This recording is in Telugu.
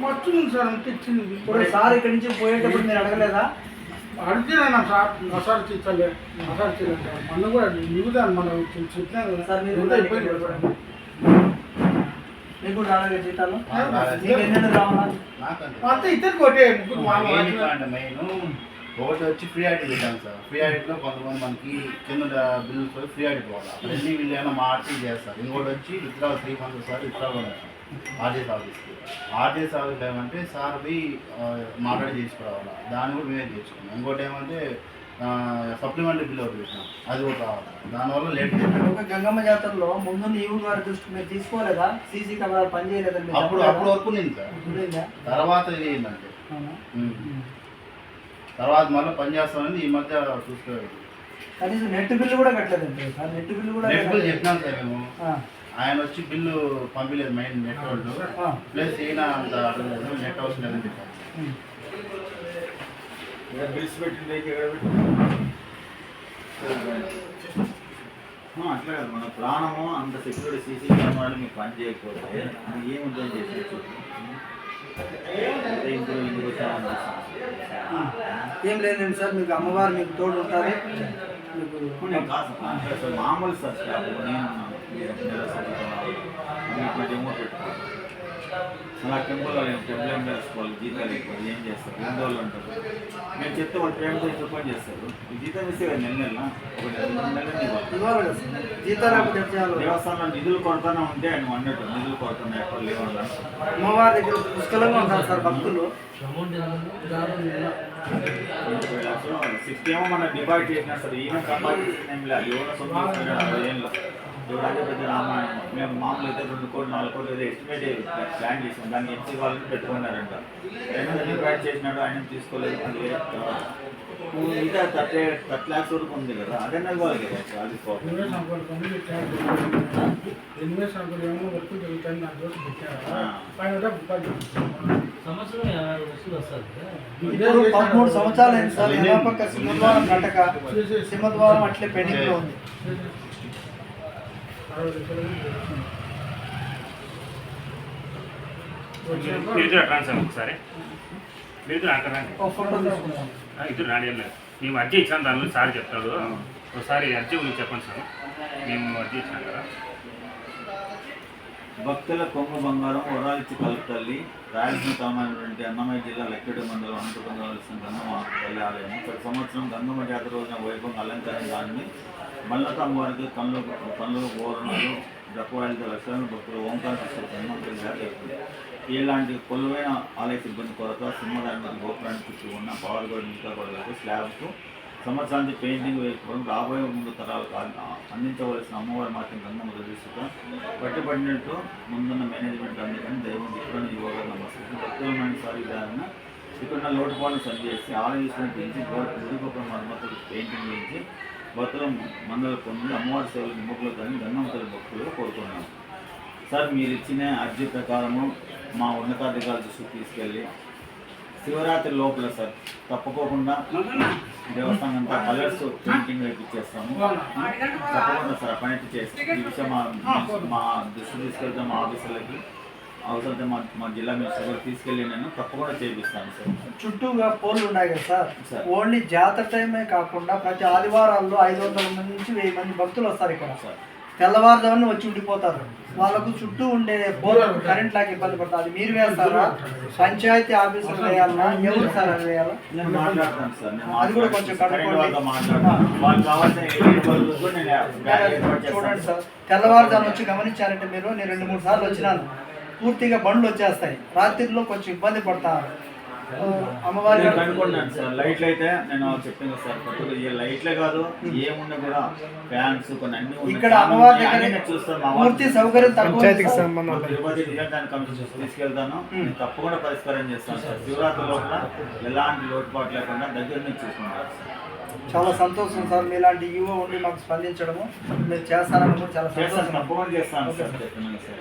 మొత్తం సార్ అంత ఇచ్చింది ఇప్పుడు సార్ ఇక్కడి నుంచి పోయేటప్పుడు మీరు అడగలేదా? అడిగినా సార్ మసాలా తీర్చలే. మసాలా తీయలేదు సార్ మన కూడా నిగుదాను మనం చెప్పినా కదా. సార్ మీరు ఎంత అయిపోయింది. మీకు రాలేదు జీతాలు? ఎన్నెన్ని రావాలా? అంతా ఇద్దరు కొట్టే ముగ్గురు మా ఒకటి వచ్చి ఫ్రీ ఆడిట్ పెట్టాను సార్. ఫ్రీ ఆడిట్లో కొంతమంది మనకి కింద బిల్లుస్ ఫ్రీ ఆడిట్ పోవాలి. వెళ్ళి వీళ్ళు ఏమైనా మార్చి చేస్తారు. ఇంకోటి వచ్చి withdraw three months sir. Withdraw కూడా ఆర్టీఎస్ ఆఫీస్కి ఆర్టీఎస్ ఆఫీస్ ఏమంటే సార్ పోయి మాట్లాడి తీసుకురావాలి. దాన్ని కూడా మేమే తీసుకున్నాం ఇంకోటి ఏమంటే సప్లిమెంటరీ బిల్ ఒకటి పెట్టినాం. అది కూడా కావాలి దానివల్ల లేట్ ఒక గంగమ్మ జాతరలో ముందు ఈవు గారి దృష్టి మీరు తీసుకోలేదా? సీసీ కెమెరా పని చేయలేదని మీరు అప్పుడు? అప్పుడు వరకు నేను సార్? తర్వాత ఇది ఏంటంటే. తర్వాత మళ్ళీ పని చేస్తామని ఈ మధ్య చూసుకోవాలి. కనీసం నెట్ బిల్లు కూడా కట్టలేదండి. సార్ నెట్ బిల్లు కూడా నెట్ బిల్ చెప్పినాం సార్ మేము. ఆ, ఆయన వచ్చి బిల్లు పంపించలేదు మెయిన్ నెట్ వాళ్ళు. ఆ, ప్లస్ ఈయన అంత అడగలేదు నెట్ అవసరం లేదని చెప్పారు. బిల్స్ పెట్టింది అట్లా కాదు. మన ప్రాణము అంత సెక్యూరిటీ సీసీ కెమెరాలు మీకు పని చేయకపోతే అది ఏం ఉద్యోగం చేసేది ఇంట్లో ఇంటికి వచ్చామని ఏం లేదండి సార్ మీకు అమ్మవారు మీకు తోడు ఉంటుంది మీకు నేను కాదు సార్. అసలు మామూలు సార్ అలా టెంపుల్ టెంపుల్ ఏం వేసుకోవాలి జీతాలు ఎక్కువ ఏం చేస్తారు? రెండు రోజులు ఉంటారు. నేను చెప్తే వాళ్ళు ప్రేమ చేసి పని చేస్తారు. ఈ జీతం ఇస్తే కదా నెల నెల ఒక నెల? దేవస్థానంలో నిధులు కొడతానే ఉంటే ఆయన అన్నట్టు నిధులు కొడుతున్నాయి ఎక్కడ లేవు అన్నట్టు. అమ్మవారి దగ్గర పుష్కలంగా ఉంటారు సార్ భక్తులు. సిక్స్టీ ఏమో మనం డివైడ్ చేసినా సరే ఈయన సంపాదించిన ఏం లేదు ఎవరో సొంత చేసుకున్నాడు అరవై ఎవరైతే పెద్ద రామాయణం. మేము మామూలు అయితే రెండు కోట్లు నాలుగు కోట్లు ఏదో ఎస్టిమేట్ ప్లాన్ చేసాం. దాన్ని ఎంసీ వాళ్ళని పెట్టుకున్నారంట. ఆయన డివైడ్ చేసినాడు ఆయన తీసుకోలేదు. అది. ఇంకా థర్టీ థర్టీ ల్యాక్స్ వరకు ఉంది కదా అదే ఇవ్వాలి కదా అది ప్రాబ్లం ఇప్పుడు పదమూడు సంవత్సరాలు అయింది సార్. పక్క సింహద్వారం కట్టక సింహద్వారం అట్లే పెండింగ్లో ఉంది మీరు ఇద్దరు అట్లా సార్ ఒకసారి. మీరు ఇద్దరు అక్కడ రండి ఇద్దరు రాని మేము అర్జీ ఇచ్చాం దానిలో సార్ చెప్తాడు. ఒకసారి అర్జీ గురించి చెప్పండి సార్. మేము అర్జీ ఇచ్చాం కదా. భక్తుల కొంగు బంగారం వరాలిచ్చి కలుపుతల్లి రాయలసీమ తలమైనటువంటి అన్నమయ్య జిల్లా లెక్కడి మండలం అనంతపురం కావలసిన గంగమ్మ తల్లి ఆలయం ప్రతి సంవత్సరం గంగమ్మ జాతర రోజున వైభవం అలంకరణ దాన్ని మల్లతమ్మ వారికి కళ్ళు కళ్ళు బోరణాలు జపవాయిలతో లక్షలను భక్తులు ఓంకార హనుమంతుల జాతర ఇలాంటి కొలువైన ఆలయ సిబ్బంది కొరత సింహదాని గోపురానికి చుట్టూ ఉన్న పవర్ గోడ ఇంకా స్లాబ్కు సంవత్సరానికి పెయింటింగ్ వేసుకోవడం రాబోయే ముందు తరాలకు అ- అందించవలసిన అమ్మవారి మాత్రం గంగమ్మ ప్రదర్శిత పట్టుబడినట్టు ముందున్న మేనేజ్మెంట్ అందుకని దైవం ఇక్కడ యువగా నమస్తే భక్తులమైన సారి విధానం ఇక్కడ లోటుపాట్లు సరి చేసి ఆలయం పెంచి గుడిగొప్ప మరమ్మతులు పెయింటింగ్ వేయించి భక్తుల మందులు పొంది అమ్మవారి సేవలు నిమ్మకులు కానీ గంగమ్మ భక్తులు కోరుతున్నాను సార్ మీరు ఇచ్చిన అర్జీ ప్రకారము మా ఉన్నతాధికారుల దృష్టికి తీసుకెళ్ళి శివరాత్రి లోపల సార్ తప్పుకోకుండా దేవస్థానం అంతా కలర్స్ పెయింటింగ్ వేయించేస్తాము తప్పకుండా సార్ అయితే చేస్తాం ఈ విషయం మా మా దృష్టి తీసుకెళ్తాం మా ఆఫీసులకి అవసరమైతే మా మా జిల్లా మినిస్టర్ గారు తీసుకెళ్ళి నేను తప్పకుండా చేపిస్తాను సార్. చుట్టూగా పోల్లు ఉన్నాయి కదా సార్. సార్. ఓన్లీ జాతర టైమే కాకుండా ప్రతి ఆదివారాల్లో ఐదు వందల మంది నుంచి వెయ్యి మంది భక్తులు వస్తారు ఇక్కడ. సార్. తెల్లవారుజామున వచ్చి ఉండిపోతారు. వాళ్ళకు చుట్టూ ఉండే పోల్ కరెంట్ లాగా ఇబ్బంది పడుతుంది అది మీరు వేస్తారా? పంచాయతీ ఆఫీసులు వేయాలన్నా ఎవరు సార్ అది వేయాలా? నేను మాట్లాడతాను సార్. నేను అది కూడా కొంచెం చూడండి సార్. తెల్లవారుజామున వచ్చి గమనించారంటే మీరు నేను రెండు మూడు సార్లు వచ్చినాను. పూర్తిగా బండ్లు వచ్చేస్తాయి. రాత్రిలో కొంచెం ఇబ్బంది పడతారు. అమ్మవారి నేను కనుక్కున్నాను సార్. లైట్లు అయితే నేను చెప్పింది సార్. కొత్తగా ఈ లైట్లే కాదు ఏమున్నా కూడా ఫ్యాన్స్ కొన్ని అన్ని. ఇక్కడ చాలా అమ్మవారి దగ్గర నేను చూస్తాను. మా పూర్తి. సౌకర్యం తక్కువ ఉంది పంచాయతీకి. సంబంధం లేదు. తిరుపతి కమిషన్ తీసుకెళ్తాను. నేను తప్పకుండా పరిష్కారం చేస్తాను సార్. శివరాత్రి లోపల ఎలాంటి లోటుపాటు లేకుండా దగ్గర నుంచి చూసుకుంటాను సార్. చాలా సంతోషం సార్. మీలాంటి యువ ఉండి మాకు స్పందించడము. మీరు చేస్తారని కూడా చాలా చేస్తాను. సంతోషం. చేస్తాను సార్. చెప్తున్నాను సార్.